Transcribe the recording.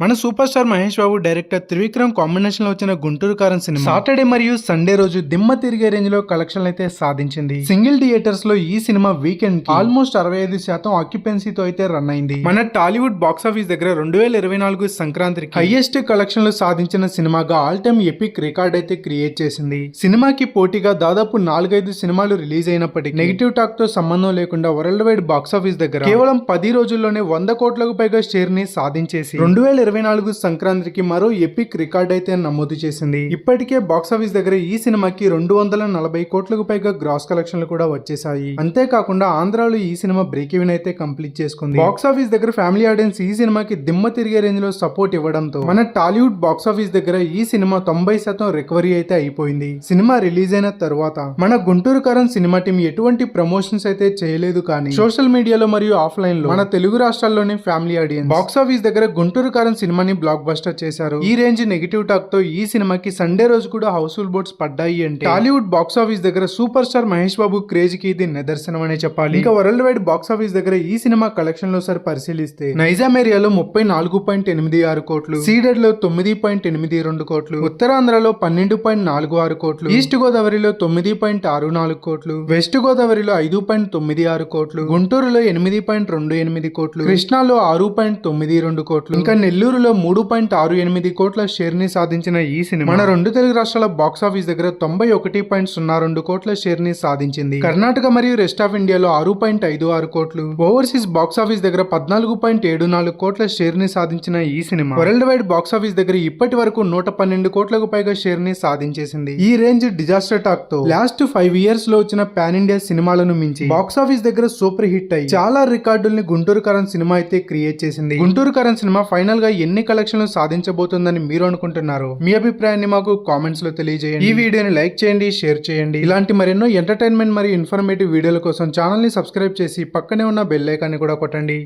మన super star Mahesh Babu director Trivikram కాంబినేషన్లో వచ్చిన గుంటూరు కారం సినిమా. సాటర్డే మరియు సండే రోజు దిమ్మ తిరిగే రేంజ్లో కలెక్షన్లు అయితే సాధించింది. సింగిల్ థియేటర్స్లో ఈ సినిమా వీకెండ్ ఆల్మోస్ట్ అరవై ఐదు శాతం ఆక్యుపెన్సీతో అయితే రన్ అయింది. మన టాలీవుడ్ బాక్స్ ఆఫీస్ దగ్గర రెండు వేల ఇరవై నాలుగు సంక్రాంతికి హైయెస్ట్ కలెక్షన్లు సాధించిన సినిమాగా ఆల్ టైమ్ ఎపిక్ రికార్డ్ అయితే క్రియేట్ చేసింది. సినిమాకి పోటీగా దాదాపు నాలుగైదు సినిమాలు రిలీజ్ అయినప్పటికీ నెగిటివ్ టాక్తో సంబంధం లేకుండా వరల్డ్ వైడ్ బాక్స్ ఆఫీస్ దగ్గర కేవలం పది రోజుల్లోనే వంద కోట్లకు పైగా షేర్ని సాధించేసి రెండు వేల ఇరవై నాలుగు సంక్రాంతికి మరో ఎపిక్ రికార్డ్ అయితే నమోదు చేసింది. ఇప్పటికే బాక్స్ ఆఫీస్ దగ్గర ఈ సినిమాకి రెండు వందల నలభై కోట్లకు పైగా గ్రాస్ కలెక్షన్లు కూడా వచ్చేసాయి అంతేకాకుండా ఆంధ్రాలో ఈ సినిమా బ్రేక్ ఈవెన్ అయితే కంప్లీట్ చేసుకుంది. బాక్స్ ఆఫీస్ దగ్గర ఫ్యామిలీ ఆడియన్స్ ఈ సినిమాకి దిమ్మ తిరిగే రేంజ్లో సపోర్ట్ ఇవ్వడంతో మన టాలీవుడ్ బాక్స్ ఆఫీస్ దగ్గర ఈ సినిమా తొంభై శాతం రికవరీ అయితే అయిపోయింది. సినిమా రిలీజ్ అయిన తర్వాత మన గుంటూరు కరణ్ సినిమా టీం ఎటువంటి ప్రమోషన్స్ అయితే చేయలేదు కానీ సోషల్ మీడియాలో మరియు ఆఫ్లైన్లో మన తెలుగు రాష్ట్రాల్లోని ఫ్యామిలీ ఆడియన్స్ బాక్స్ ఆఫీస్ దగ్గర గుంటూరు కరణ్ సినిమాని బ్లాక్ బస్టర్ చేశారు. ఈ రేంజ్ నెగిటివ్ టాక్తో ఈ సినిమాకి సండే రోజు కూడా హౌస్ఫుల్ బోర్డ్స్ పడ్డాయి అంటే. టాలీవుడ్ బాక్స్ ఆఫీస్ దగ్గర సూపర్ స్టార్ మహేష్ బాబు క్రేజ్కి ఇది నిదర్శనం అనే చెప్పాలి. ఇంకా వరల్డ్ వైడ్ బాక్స్ ఆఫీస్ దగ్గర ఈ సినిమా కలెక్షన్లో సార్ పరిశీలిస్తే. నైజాం ఏరియాలో ముప్పై నాలుగు పాయింట్ ఎనిమిది ఆరు కోట్లు. సీడెడ్లో తొమ్మిది పాయింట్ ఎనిమిది రెండు కోట్లు. ఉత్తరాంధ్రలో పన్నెండు పాయింట్ నాలుగు ఆరు కోట్లు. ఈస్ట్ గోదావరిలో తొమ్మిది పాయింట్ ఆరు నాలుగు కోట్లు. వెస్ట్ గోదావరిలో ఐదు పాయింట్ తొమ్మిది ఆరు కోట్లు. గుంటూరులో ఎనిమిది పాయింట్ రెండు ఎనిమిది కోట్లు. కృష్ణాలో ఆరు పాయింట్ తొమ్మిది రెండు కోట్లు. ఇంకా నెల్లూరులో మూడు పాయింట్ ఆరు ఎనిమిది కోట్ల షేర్ని సాధించిన ఈ సినిమా మన రెండు తెలుగు రాష్ట్రాల బాక్స్ ఆఫీస్ దగ్గర తొంభై ఒకటి పాయింట్ సున్నా రెండు కోట్ల షేర్ని సాధించింది. కర్ణాటక మరియు రెస్ట్ ఆఫ్ ఇండియాలో ఆరు పాయింట్ ఐదు ఆరు కోట్లు. ఓవర్సీస్ బాక్స్ ఆఫీస్ దగ్గర పద్నాలుగు పాయింట్ ఏడు నాలుగు కోట్ల షేర్ని సాధించిన ఈ cinema world wide box office దగ్గర ఇప్పటి వరకు నూట పన్నెండు కోట్లకు పైగా షేర్ని సాధించేసింది. ఈ రేంజ్ డిజాస్టర్ టాక్తో లాస్ట్ ఫైవ్ ఇయర్స్లో వచ్చిన పాన్ ఇండియా సినిమాలను మించి బాక్స్ ఆఫీస్ దగ్గర సూపర్ హిట్ అయ్యి చాలా రికార్డుల్ని గుంటూరు కరణ్ సినిమా అయితే క్రియేట్ చేసింది. గుంటూరు కరణ్ సినిమా ఫైనల్గా ఎన్ని కలెక్షన్లు సాధించబోతుందని మీరు అనుకుంటున్నారు? మీ అభిప్రాయాన్ని మాకు కామెంట్స్లో తెలియజేయండి. ఈ వీడియోని లైక్ చేయండి షేర్ చేయండి. ఇలాంటి మరెన్నో ఎంటర్టైన్మెంట్ మరియు ఇన్ఫర్మేటివ్ వీడియోల కోసం ఛానల్ని సబ్స్క్రైబ్ చేసి పక్కనే ఉన్న బెల్ ఐకాన్ని కూడా కొట్టండి.